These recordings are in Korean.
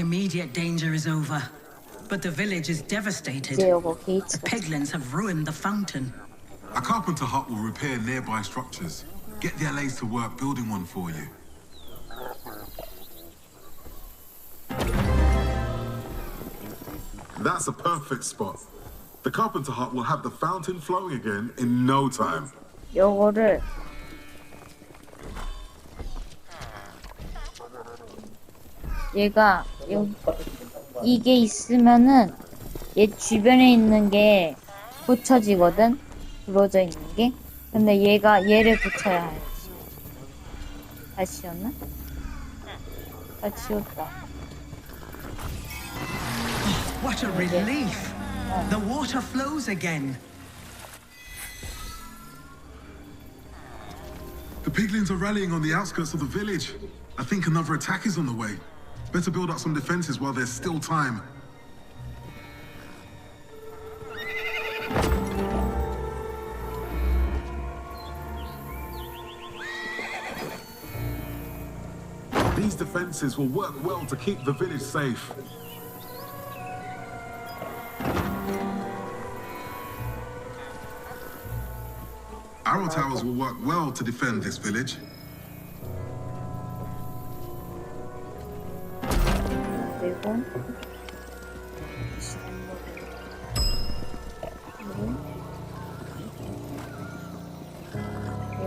The immediate danger is over, but the village is devastated. The piglins have ruined the fountain. A carpenter hut will repair nearby structures. Get the LAs to work building one for you. That's a perfect spot. The carpenter hut will have the fountain flowing again in no time. 얘가 요 이게 있으면은 얘 주변에 있는 게 붙여지거든 부러져 있는 게 근데 얘가 얘를 붙여야 해 다 지웠나? 다 지웠다 What a relief! The water flows again. The piglins are rallying on the outskirts of the village. I think another attack is on the way. Better build up some defenses while there's still time. These defenses will work well to keep the village safe. Arrow towers will work well to defend this village.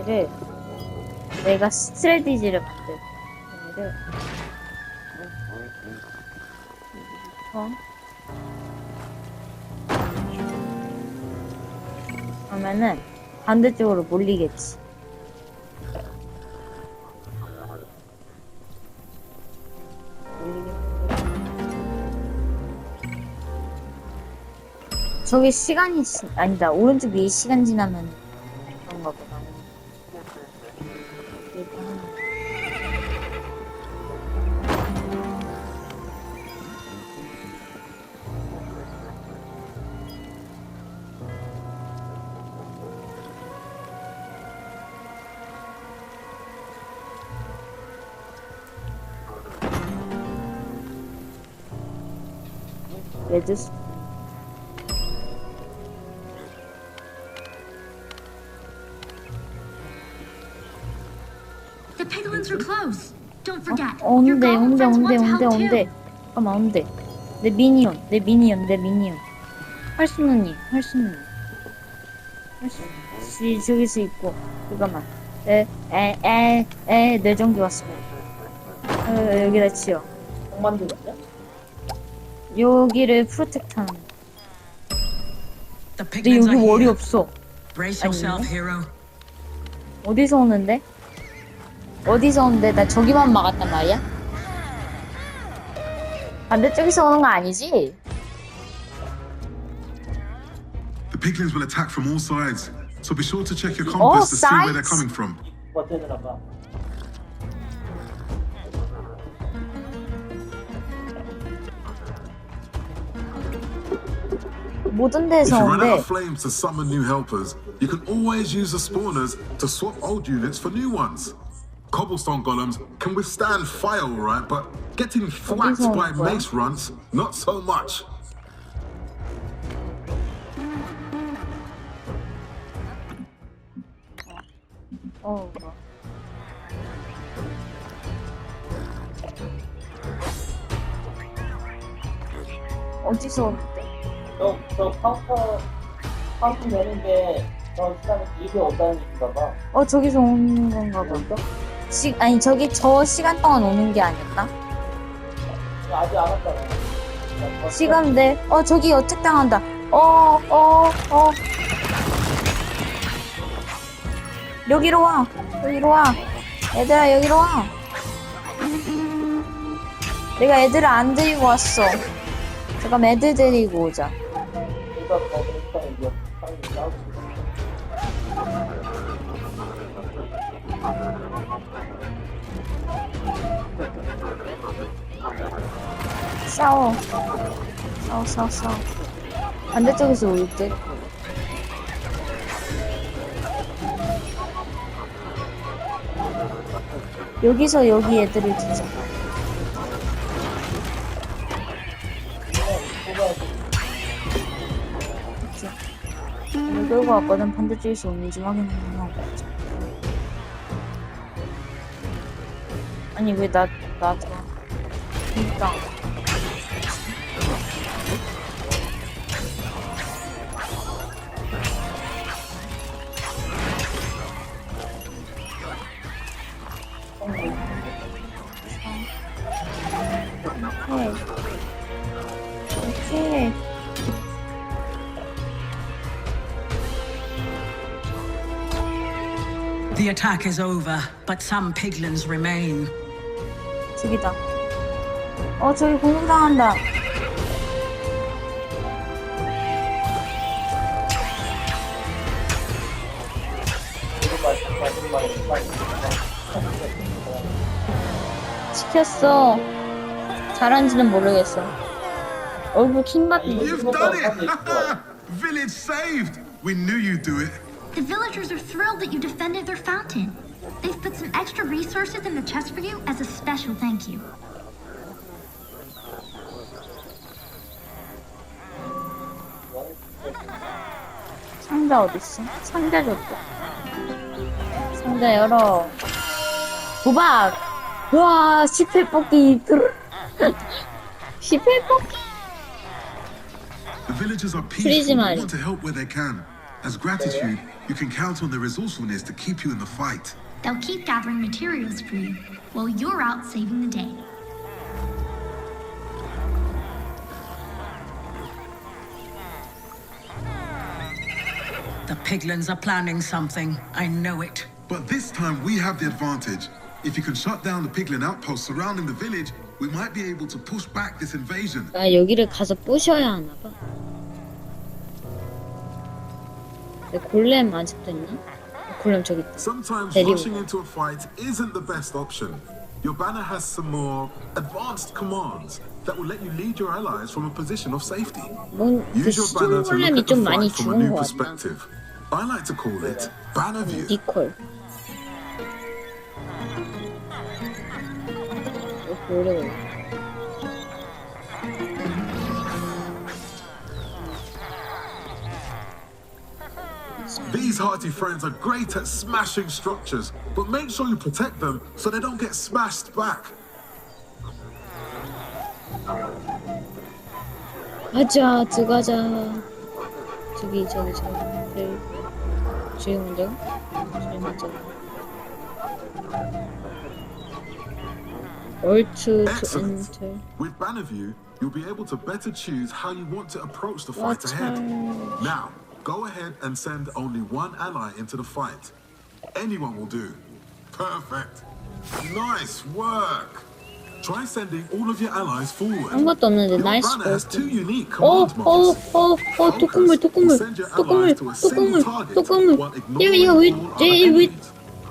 얘를 내가 스트레디지를 만들 얘를 그러면은 반대쪽으로 몰리겠지 저게 시간이 지, 아니다. 오른쪽 위에 시간 지나면 그런가 보다. 레드스 The piglins are close. Don't forget, your 온대 goblin 온대 friends 온대 want to 온대 help 온대 too. 잠깐만 온대 내 미니언 내 미니언 내 미니언 할수 있는 일할 수 있는 일할수 저기서 있고 잠깐만 에에에에 뇌정기 왔어 어, 여기다 치워 여기를 프로텍트하는 The 근데 여기 are 월이 here. 없어 Brace yourself, hero. 어디서 오는데? 어디서 오는데? 나 저기만 막았단 말이야? 반대쪽에서 오는 거 아니지? The piglins will attack from all sides, so be sure to check your compass to see where they're coming from. 버텨내나 봐. 모든 If 데서 you run out 오는데 of flames to summon new helpers, you can always use the spawners to swap old units for new ones. Cobblestone golems can withstand fire, alright, but getting thwacked 어디서 by 온 거야? mace runts, not so much. 어, 뭐. 어디서 오는데? 저, 저 카운터, 카운터 되는데, 저 시간이 길게 온다는 얘기인가 봐. 어 저기서 오는 건가 봐. 시 아니 저기 저 시간 동안 오는 게 아닐까? 아직 안 왔잖아. 저- 시간인데 어 저기 어택 당한다. 어 어, 어. 여기로 와. 여기로 와. 얘들아 여기로 와. 내가 애들을 안 데리고 왔어. 잠깐 애들 데리고 오자. 이거 싸워 싸워 싸워 싸워 반대쪽에서 올 듯. 여기서 여기 애들을 주자. 끌고 왔거든 반대쪽에서 오는지 확인하는 거 아니 왜 나 나도 그러니까. 오케이. 오케이. The attack is over, but some piglins remain. 저기다. 어, 저기 공격당한다. 시켰어. 잘한지는 모르겠어. 얼굴 킹받는 You've done it! Village saved! We knew you'd do it. The villagers are thrilled that you defended their fountain. They've put some extra resources in the chest for you as a special thank you. 상자 어딨어? 상자 줬다. 상자 열어. 도박! 우와, 10회 뽑기. 드르르. The villagers are peaceful want to help where they can. As gratitude, you can count on their resourcefulness to keep you in the fight. They'll keep gathering materials for you while you're out saving the day. The piglins are planning something. I know it. But this time we have the advantage. If you can shut down the piglin outposts surrounding the village, we might be able to push back this invasion. 나 여기를 가서 부셔야 하나 봐. 내 골렘 아직도 있나? 골렘 저기 있다. Sometimes Very rushing into a fight isn't the best option. Your banner has some more advanced commands that will let you lead your allies from a position of safety. 뭔, 그 Use your banner 수중 to look 골렘이 at the 좀 많이 fight from a 죽은 new 것 같다. perspective. I like to call it banner view. 니콜. 이거 어려워. These hearty friends are great at smashing structures, but make sure you protect them so they don't get smashed back. 가자, 들어가자. 저기, 저기, 저기. 네. 저기 먼저. 저기 먼저. Alt to Excellent. enter. With banner view, you'll be able to better choose how you want to approach the fight Watch ahead. out. Now, go ahead and send only one ally into the fight. Anyone will do. Perfect. Nice work. Try sending all of your allies forward. 아무것도 없는데 Your 나이스 banner has two 버스. unique 어, command 어, mods. 어, 어, 독극물, 독극물, 독극물, 독극물, 독극물. 야, 야, 왜, 야, 왜,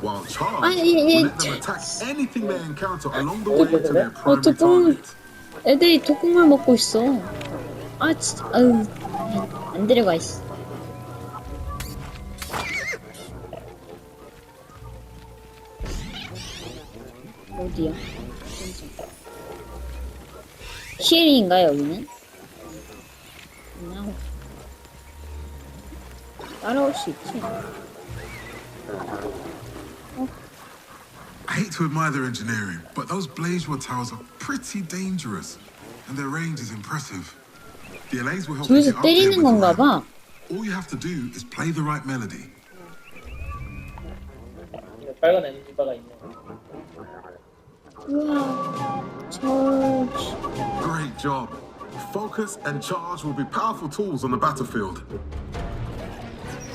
While charge, 아니, 예, 예. will let them attack anything they encounter along the way to their 어, primary 독극물. target. 애들이 독극물 먹고 있어. 아, 진짜, 아유. 안 데려가, 있어. 어디야? 시엘인가, 여기는? 나 따라올 수 있지. I hate to admire their engineering, but those Blazewell towers are pretty dangerous, and their range is impressive. The LAs will help you 저기서 get up there 때리는 with the 건가 ramp. 봐. All you have to do is play the right melody. 빨간 에너지바가 있네. 우와. 저, Great job. Focus and charge will be powerful tools on the battlefield.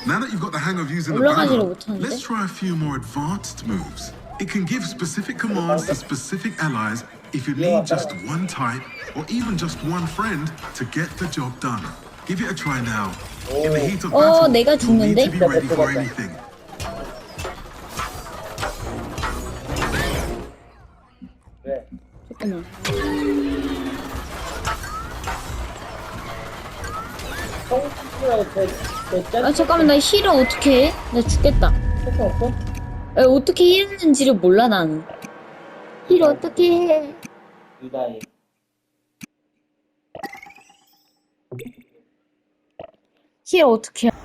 Now that you've got the hang of using the 올라가지를 banner, 못하는데? let's try a few more advanced moves. It can give specific commands to specific allies if you need just one type or even just one friend to get the job done. Give it a try now. In the heat of 어, battle, 내가 you'll need to 죽는데? be ready for anything. 왜? 잠깐만. 성수라고 제, 제 짠. 아, 잠깐만, 나 힐을 어떻게 해? 나 죽겠다. 할수 없어? 아, 어떻게 했는지를 몰라, 나는. 힐 어떻게 해? 유다이. 힐 어떻게 해?